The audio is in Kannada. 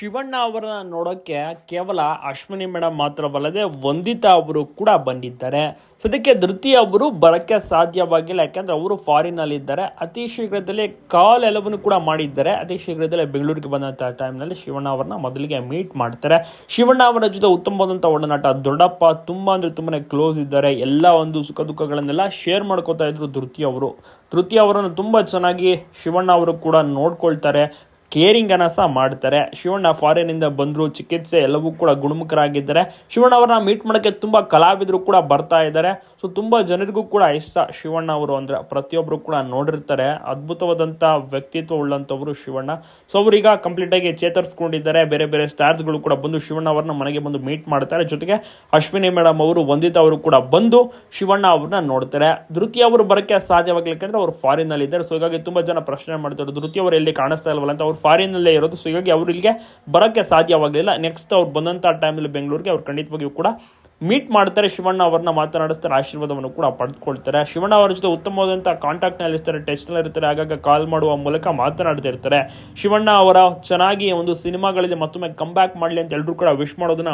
ಶಿವಣ್ಣ ಅವರನ್ನ ನೋಡೋಕ್ಕೆ ಕೇವಲ ಅಶ್ವಿನಿ ಮೇಡಮ್ ಮಾತ್ರವಲ್ಲದೆ ವಂದಿತಾ ಅವರು ಕೂಡ ಬಂದಿದ್ದಾರೆ. ಸದ್ಯಕ್ಕೆ ಧೃತಿ ಅವರು ಬರೋಕ್ಕೆ ಸಾಧ್ಯವಾಗಿಲ್ಲ. ಯಾಕೆಂದ್ರೆ ಅವರು ಫಾರಿನಲ್ಲಿ ಇದ್ದಾರೆ. ಅತಿ ಶೀಘ್ರದಲ್ಲಿ ಕಾಲ್ ಎಲ್ಲವನ್ನು ಕೂಡ ಮಾಡಿದ್ದಾರೆ. ಅತಿ ಶೀಘ್ರದಲ್ಲೇ ಬೆಂಗಳೂರಿಗೆ ಬಂದಂಥ ಟೈಮ್ನಲ್ಲಿ ಶಿವಣ್ಣ ಅವರನ್ನ ಮೊದಲಿಗೆ ಮೀಟ್ ಮಾಡ್ತಾರೆ. ಶಿವಣ್ಣ ಅವರ ಜೊತೆ ಉತ್ತಮವಾದಂಥ ಒಡನಾಟ ದೊಡ್ಡಪ್ಪ ತುಂಬಾ ಅಂದ್ರೆ ತುಂಬಾನೇ ಕ್ಲೋಸ್ ಇದ್ದಾರೆ. ಎಲ್ಲ ಒಂದು ಸುಖ ದುಃಖಗಳನ್ನೆಲ್ಲ ಶೇರ್ ಮಾಡ್ಕೋತಾ ಇದ್ರು ಧೃತಿ ಅವರು. ಧೃತಿ ಅವರನ್ನು ತುಂಬಾ ಚೆನ್ನಾಗಿ ಶಿವಣ್ಣ ಅವರು ಕೂಡ ನೋಡ್ಕೊಳ್ತಾರೆ. ಕೇರಿಂಗ್ ಅನ್ನ ಸಹ ಮಾಡ್ತಾರೆ. ಶಿವಣ್ಣ ಫಾರಿನಿಂದ ಬಂದರು, ಚಿಕಿತ್ಸೆ ಎಲ್ಲವೂ ಕೂಡ ಗುಣಮುಖರಾಗಿದ್ದಾರೆ. ಶಿವಣ್ಣ ಅವರನ್ನ ಮೀಟ್ ಮಾಡೋಕ್ಕೆ ತುಂಬ ಕಲಾವಿದರು ಕೂಡ ಬರ್ತಾ ಇದ್ದಾರೆ. ಸೊ ತುಂಬ ಜನರಿಗೂ ಕೂಡ ಇಷ್ಟ ಶಿವಣ್ಣ ಅವರು ಅಂದರೆ ಪ್ರತಿಯೊಬ್ಬರು ಕೂಡ ನೋಡಿರ್ತಾರೆ. ಅದ್ಭುತವಾದಂಥ ವ್ಯಕ್ತಿತ್ವ ಉಳ್ಳಂಥವರು ಶಿವಣ್ಣ. ಸೊ ಅವರೀಗ ಕಂಪ್ಲೀಟಾಗಿ ಚೇತರಿಸ್ಕೊಂಡಿದ್ದಾರೆ. ಬೇರೆ ಬೇರೆ ಸ್ಟಾರ್ಸ್ಗಳು ಕೂಡ ಬಂದು ಶಿವಣ್ಣ ಅವರನ್ನ ಮನೆಗೆ ಬಂದು ಮೀಟ್ ಮಾಡ್ತಾರೆ. ಜೊತೆಗೆ ಅಶ್ವಿನಿ ಮೇಡಮ್ ಅವರು, ವಂದಿತಾ ಅವರು ಕೂಡ ಬಂದು ಶಿವಣ್ಣ ಅವ್ರನ್ನ ನೋಡ್ತಾರೆ. ಧೃತಿ ಅವರು ಬರೋಕ್ಕೆ ಸಾಧ್ಯವಾಗಲಿಕ್ಕೆ ಅಂದರೆ ಅವರು ಫಾರಿನಲ್ಲಿದ್ದಾರೆ ಸೊ ಹೀಗಾಗಿ ತುಂಬ ಜನ ಪ್ರಶ್ನೆ ಮಾಡ್ತಾರೆ. ಧೃತಿ ಅವರು ಎಲ್ಲಿ ಕಾಣಿಸ್ತಾ ಇಲ್ವಲ್ಲ ಅಂತ ಅವ್ರು ಫಾರಿನಲ್ಲೇ ಇರೋದು. ಸೊ ಹೀಗಾಗಿ ಅವರು ಇಲ್ಲಿಗೆ ಬರೋಕ್ಕೆ ಸಾಧ್ಯವಾಗಲಿಲ್ಲ. ನೆಕ್ಸ್ಟ್ ಅವ್ರು ಬಂದಂಥ ಟೈಮಲ್ಲಿ ಬೆಂಗಳೂರಿಗೆ ಅವ್ರು ಖಂಡಿತವಾಗಿಯೂ ಕೂಡ ಮೀಟ್ ಮಾಡ್ತಾರೆ. ಶಿವಣ್ಣ ಅವ್ರನ್ನ ಮಾತನಾಡಿಸ್ತಾರೆ. ಆಶೀರ್ವಾದವನ್ನು ಕೂಡ ಪಡೆದುಕೊಳ್ತಾರೆ. ಶಿವಣ್ಣ ಅವರ ಜೊತೆ ಉತ್ತಮವಾದಂಥ ಕಾಂಟ್ಯಾಕ್ಟ್ನಲ್ಲಿರ್ತಾರೆ ಟೆಸ್ಟ್ನಲ್ಲಿರ್ತಾರೆ ಆಗಾಗ ಕಾಲ್ ಮಾಡುವ ಮೂಲಕ ಮಾತನಾಡ್ತಿರ್ತಾರೆ ಶಿವಣ್ಣ ಅವರ ಚೆನ್ನಾಗಿ ಒಂದು ಸಿನಿಮಾಗಳಲ್ಲಿ ಮತ್ತೊಮ್ಮೆ ಕಮ್ ಬ್ಯಾಕ್ ಮಾಡಲಿ ಅಂತ ಎಲ್ಲರೂ ಕೂಡ ವಿಶ್ ಮಾಡೋದನ್ನ